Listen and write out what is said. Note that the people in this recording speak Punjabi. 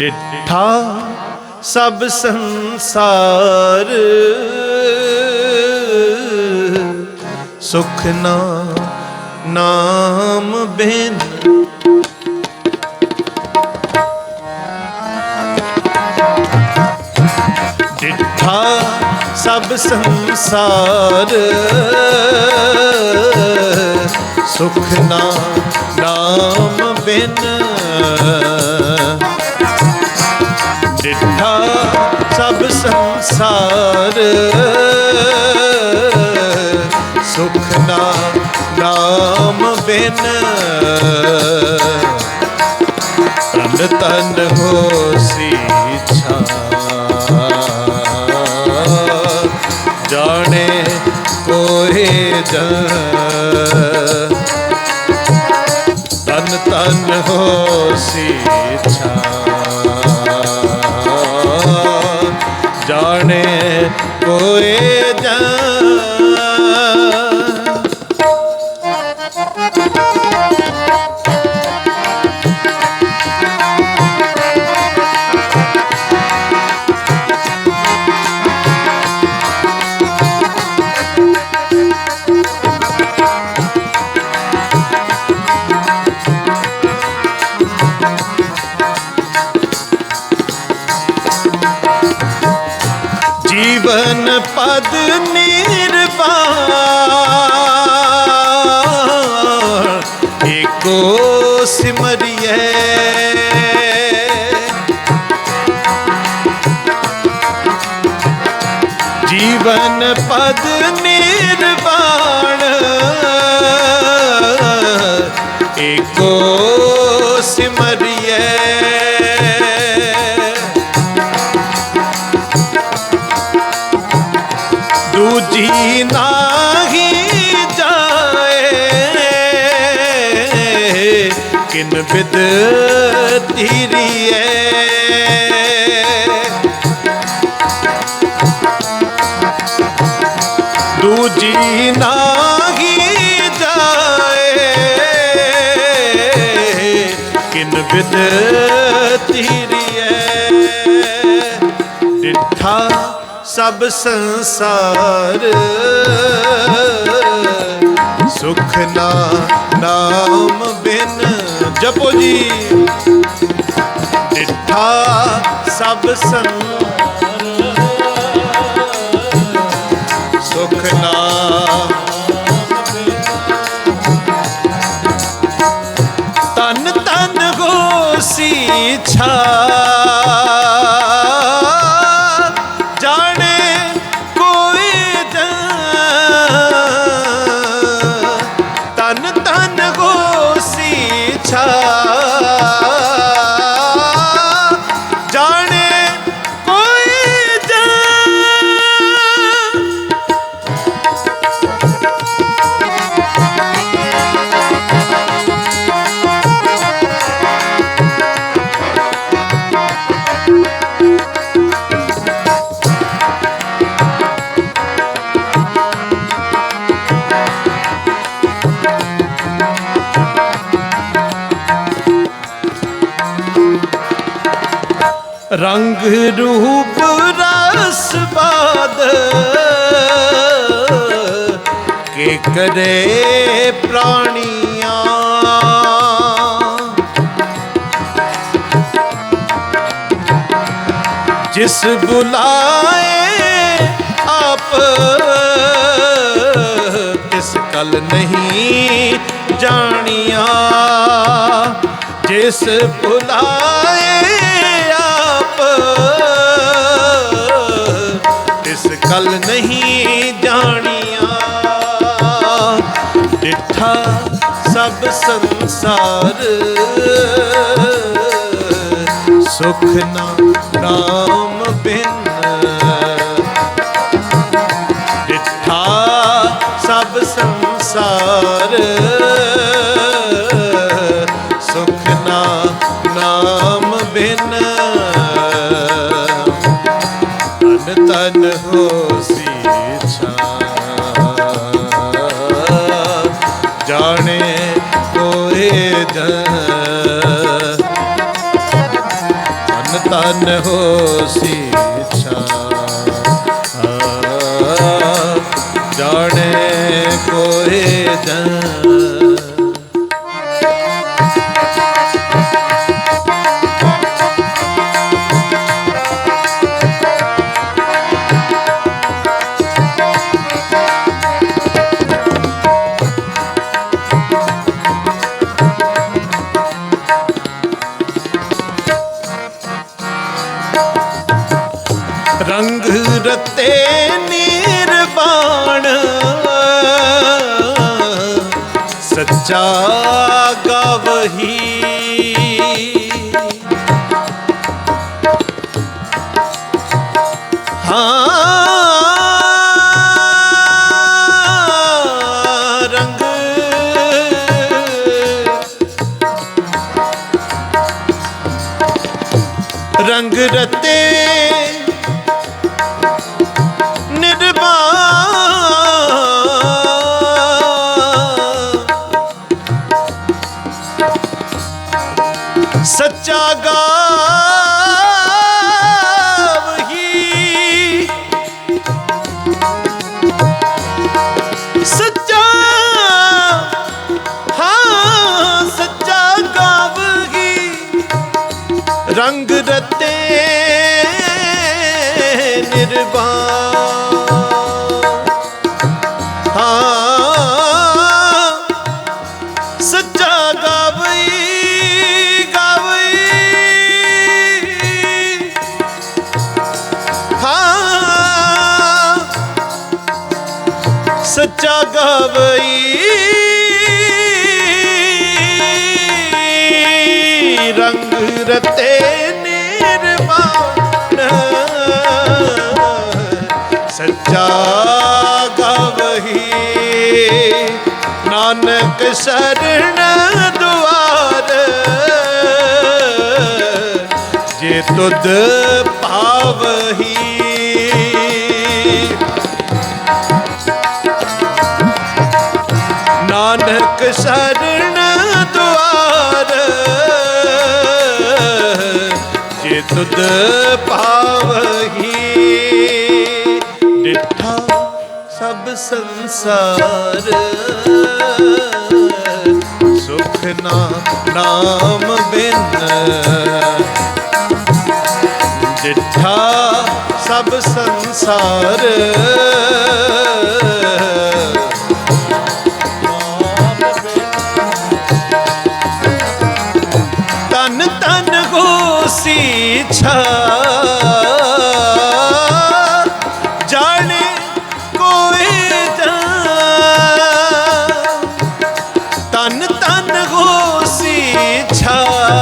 ਡਿਠਾ ਸਭ ਸੰਸਾਰ। ਸੁਖ ਨਾ ਨਾਮ ਬਿਨ। ਡਿਠਾ ਸਭ ਸੰਸਾਰ। ਸੁਖ ਨਾ ਨਾਮ ਬਿਨ। ਡਿਠਾ ਸਭ ਸੰਸਾਰ। ਸੁਖ ਨਾ ਨਾਮ ਬਿਨ ਤਨ ਤਨ ਹੋਸੀ ਛਾ ਜਾਣੇ ਕੋਏ ਜਨ। ਤਨ ਤਨ ਹੋਸੀ ਜਾਣੇ ਕੋਏ ਜਨ। ਪਦ ਨਿਰਵਾਣ ਏਕੋ ਸਿਮਰਿਐ। ਜੀਵਨ ਪਦ ਨਿਰਵਾਣ। ਏਕੋ ਸਿਮਰਿਐ। ਦੂਜੀ ਨਾਹੀ ਜਾਏ ਕਿਨ ਬਿਦ ਧੀਰੀਏ। ਦੂਜੀ ਨਾਹੀ ਜਾਏ ਕਿਨ ਬਿਦ ਧੀਰੀਏ ਸਭ ਸੰਸਾਰ। ਸੁਖ ਨਾ ਨਾਮ ਬਿਨ ਜਪੋ ਜੀ। ਡਿਠਾ ਸਭ ਸੰਸਾਰ। ਸੁਖ ਨਾ ਤਨ ਤਨ ਗੋਸ਼ੀ ਛਾ ਤਨ ਰੰਗ ਰੂਪ ਰਸ ਬਾਦ ਕੇ ਕਰੇ ਪ੍ਰਾਣੀਆਂ। ਜਿਸ ਬੁਲਾਏ ਆਪ, ਤਿਸ ਕਲ ਨਹੀਂ ਜਾਣੀਆਂ। ਜਿਸ ਬੁਲਾਏ ਇਸ ਤਿਸ ਕਲ ਨਹੀਂ ਜਾਣੀਆਂ। ਡਿਠਾ ਸਭ ਸੰਸਾਰ। ਸੁਖ ਨਾ ਨਾਮ ਬਿਨ। ਤਨ ਤਨ ਹੋਸੀ ਛਾ ਜਾਣੇ ਕੋਏ ਜਨ। ਤਨ ਹੋਸੀ ਛਾ ਜਾਣੇ ਕੋਏ ਜਨ। ਰਤੇ ਨਿਰਵਾਣ। ਸੱਚਾ ਗਵਹੀ। ਹਾਂ। ਸੱਚਾ ਗਾਵਈ ਗਾਵਈ। ਹਾਂ। ਸੱਚਾ ਗਾਵਈ। ਰੰਗ ਰਤੇ ਨਿਰਵਾਣ ਸੱਚਾ ਗਵਹੀ ਨਾਨਕ ਸ਼ਰਨ ਦੁਆਰ। ਜੇ ਤੁਧ ਭਾਵਹੀ ਨਾਨਕ ਸ਼ਰਨ ਦੁਆਰ। ਜੇ ਤੁਧ ਪਾਵਹੀ। ਸਭ ਸੰਸਾਰ। ਸੁਖ ਨਾ ਨਾਮ ਬਿਨ। ਡਿਠਾ ਸਭ ਸੰਸਾਰ। ਤਨ ਤਨ ਹੋਸੀ ਛਾ। ঝা